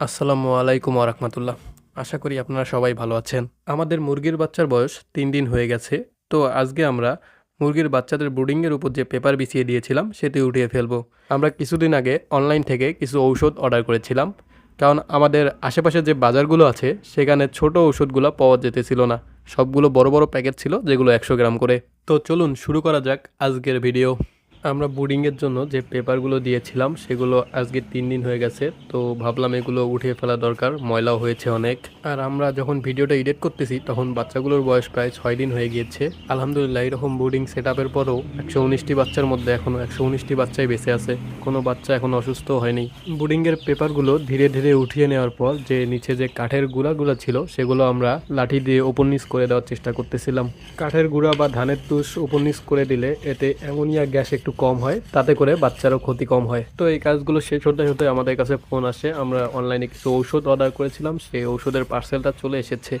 আসসালামু আলাইকুম আরহামতুল্লাহ আশা করি আপনারা সবাই ভালো আছেন। আমাদের মুরগির বাচ্চার বয়স তিন দিন হয়ে গেছে। তো আজকে আমরা মুরগির বাচ্চাদের বোর্ডিংয়ের উপর যে পেপার বিছিয়ে দিয়েছিলাম, সেটি উঠিয়ে ফেলব। আমরা কিছুদিন আগে অনলাইন থেকে কিছু ঔষধ অর্ডার করেছিলাম। কারণ আমাদের আশেপাশে যে বাজারগুলো আছে, সেখানে ছোট ওষুধগুলো পাওয়া যেতেছিল না। সবগুলো বড় বড় প্যাকেট ছিল, যেগুলো একশো গ্রাম করে। তো চলুন শুরু করা যাক আজকের ভিডিও আমরা বুডিংয়ের জন্য যে পেপারগুলো দিয়েছিলাম, সেগুলো আজকে তিন দিন হয়ে গেছে। তো ভাবলাম এগুলো উঠিয়ে ফেলা দরকার, ময়লাও হয়েছে অনেক। আর আমরা যখন ভিডিওটা এডিট করতেছি, তখন বাচ্চাগুলোর বয়স প্রায় ছয় দিন হয়ে গিয়েছে। আলহামদুলিল্লাহ, এরকম বুডিং সেট আপের পরেও একশো উনিশটি বাচ্চার মধ্যে এখনও একশো উনিশটি বাচ্চাই বেঁচে আছে। কোনো বাচ্চা এখন অসুস্থ হয়নি। বুডিংয়ের পেপারগুলো ধীরে ধীরে উঠিয়ে নেওয়ার পর, যে নিচে যে কাঠের গুঁড়াগুলো ছিল, সেগুলো আমরা লাঠি দিয়ে ওপর করে দেওয়ার চেষ্টা করতেছিলাম। কাঠের গুঁড়া বা ধানের তুষ ওপর করে দিলে এতে অ্যামোনিয়া গ্যাস একটু কম হয়, তাতে করে বাচ্চারও ক্ষতি কম হয়। তো এই কাজগুলো শেষ হতে হতে আমাদের কাছে ফোন আসে। আমরা অনলাইনে কিছু ঔষধ অর্ডার করেছিলাম, সেই ঔষধের পার্সেলটা চলে এসেছে।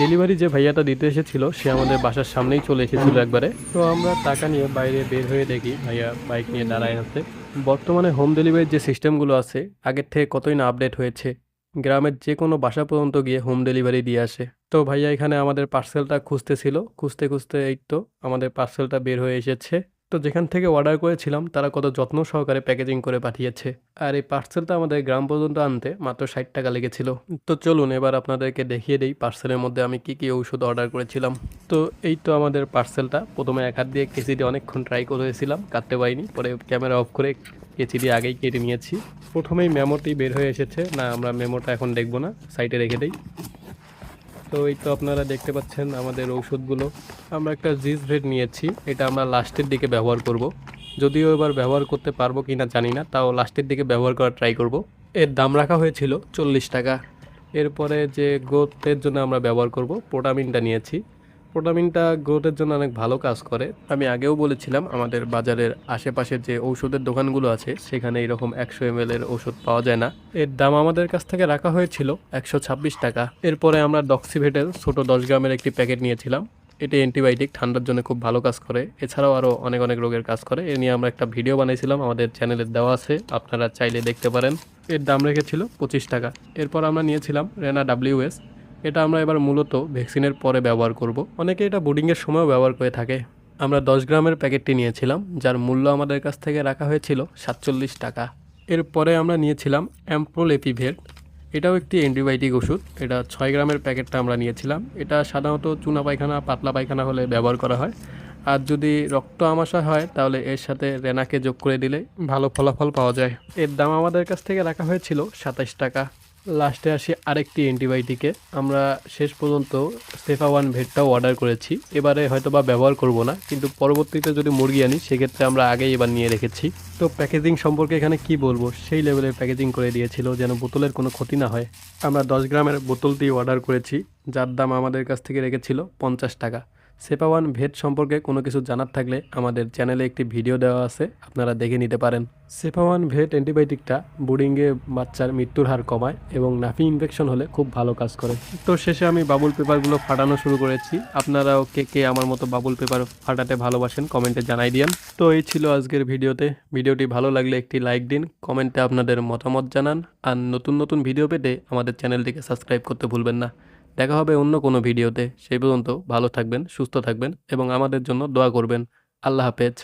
ডেলিভারি যে ভাইয়াটা দিতে এসেছিল, সে আমাদের বাসার সামনেই চলে এসেছিল একবারে। তো আমরা টাকা নিয়ে বাইরে বের হয়ে দেখি, ভাইয়া বাইক নিয়ে দাঁড়ায় আছে। বর্তমানে হোম ডেলিভারির যে সিস্টেমগুলো আছে, আগের থেকে কতই না আপডেট হয়েছে। গ্রামের যে কোনো বাসা পর্যন্ত গিয়ে হোম ডেলিভারি দিয়ে আসে। তো ভাইয়া এখানে আমাদের পার্সেলটা খুঁজতেছিল, খুঁজতে খুঁজতে এই তো আমাদের পার্সেলটা বের হয়ে এসেছে। তো যেখান থেকে অর্ডার করেছিলাম, তারা কত যত্ন সহকারে প্যাকেজিং করে পাঠিয়েছে। আর এই পার্সেলটা আমাদের গ্রাম পর্যন্ত আনতে মাত্র ষাট টাকা লেগেছিল। তো চলুন, এবার আপনাদেরকে দেখিয়ে দিই পার্সেলের মধ্যে আমি কি কি ঔষধ অর্ডার করেছিলাম। তো এই তো আমাদের পার্সেলটা প্রথমে এক হাত দিয়ে কেসি দিয়ে অনেকক্ষণ ট্রাই করেছিলাম, কাটতে পারিনি। পরে ক্যামেরা অফ করে কেচি দিয়ে আগেই কেটে নিয়েছি। প্রথমেই মেমোটি বের হয়ে এসেছে। না, আমরা মেমোটা এখন দেখব না। সাইটে রেখে দেই। তো এই তো আপনারা দেখতে পাচ্ছেন আমাদের ঔষধগুলো আমরা একটা জিজ ভেট নিয়েছি, এটা আমরা লাস্টের দিকে ব্যবহার করব। যদিও এবার ব্যবহার করতে পারব কি না জানি না, তাও লাস্টের দিকে ব্যবহার করার ট্রাই করব। এর দাম রাখা হয়েছিল চল্লিশ টাকা এরপরে যে গ্রোথের জন্য আমরা ব্যবহার করব, প্রোটামিনটা নিয়েছি প্রোটামিনটা গ্রোথের জন্য অনেক ভালো কাজ করে। আমি আগেও বলেছিলাম, আমাদের বাজারের আশেপাশে যে ঔষধের দোকানগুলো আছে, সেখানে এরকম একশো এম এর ওষুধ পাওয়া যায় না। এর দাম আমাদের কাছ থেকে রাখা হয়েছিল একশো ছাব্বিশ টাকা। এরপরে আমরা ডক্সিভেটের ছোট দশ গ্রামের একটি প্যাকেট নিয়েছিলাম। এটি অ্যান্টিবায়োটিক, ঠান্ডার জন্য খুব ভালো কাজ করে। এছাড়াও আরও অনেক অনেক রোগের কাজ করে। এ নিয়ে আমরা একটা ভিডিও বানিয়েছিলাম, আমাদের চ্যানেলে দেওয়া আছে, আপনারা চাইলে দেখতে পারেন। এর দাম রেখেছিল পঁচিশ টাকা। এরপর আমরা নিয়েছিলাম রেনা ডাব্লিউএস এটা আমরা এবার মূলত ভ্যাকসিনের পরে ব্যবহার করব। অনেকে এটা বোর্ডিংয়ের সময়ও ব্যবহার করে থাকে। আমরা দশ গ্রামের প্যাকেটটি নিয়েছিলাম, যার মূল্য আমাদের কাছ থেকে রাখা হয়েছিল সাতচল্লিশ টাকা। এরপরে আমরা নিয়েছিলাম অ্যাম্পোল এপিভেট এটাও একটি অ্যান্টিবায়োটিক ওষুধ। এটা ছয় গ্রামের প্যাকেটটা আমরা নিয়েছিলাম। এটা সাধারণত চুনা পায়খানা, পাতলা পায়খানা হলে ব্যবহার করা হয়। আর যদি রক্ত আমাশা হয়, তাহলে এর সাথে রেনাকে যোগ করে দিলে ভালো ফলাফল পাওয়া যায়। এর দাম আমাদের কাছ থেকে রাখা হয়েছিল সাতাইশ টাকা। লাস্টে আসি আরেকটি অ্যান্টিবায়োটিকে। আমরা শেষ পর্যন্ত সেফা ওয়ান ভেটটাও অর্ডার করেছি। এবারে হয়তো বা ব্যবহার করব না, কিন্তু পরবর্তীতে যদি মুরগি আনি, সেক্ষেত্রে আমরা আগেই এবার নিয়ে রেখেছি। তো প্যাকেজিং সম্পর্কে এখানে কি বলব? সেই লেভেলের প্যাকেজিং করে দিয়েছিল যেন বোতলের কোনো ক্ষতি না হয়। আমরা দশ গ্রামের বোতলটি অর্ডার করেছি, যার দাম আমাদের কাছ থেকে রেখেছিল পঞ্চাশ টাকা। সেপা ওয়ান ভেট সম্পর্কে কোনো কিছু জানার থাকলে আমাদের চ্যানেলে একটি ভিডিও দেওয়া আছে, আপনারা দেখে নিতে পারেন। সেপা ওয়ান ভেট অ্যান্টিবায়োটিকটা বোর্ডিংয়ে বাচ্চার মৃত্যুর হার কমায় এবং নাফি ইনফেকশন হলে খুব ভালো কাজ করে। তো শেষে আমি বাবুল পেপারগুলো ফাটানো শুরু করেছি। আপনারাও কে কে আমার মতো বাবুল পেপার ফাটাতে ভালোবাসেন, কমেন্টে জানাই দিন তো এই ছিল আজকের ভিডিওতে। ভিডিওটি ভালো লাগলে একটি লাইক দিন, কমেন্টে আপনাদের মতামত জানান। আর নতুন নতুন ভিডিও পেতে আমাদের চ্যানেলটিকে সাবস্ক্রাইব করতে ভুলবেন না। দেখা হবে অন্য কোনো ভিডিওতে। সেই পর্যন্ত ভালো থাকবেন, সুস্থ থাকবেন এবং আমাদের জন্য দোয়া করবেন। আল্লাহ হাফেজ।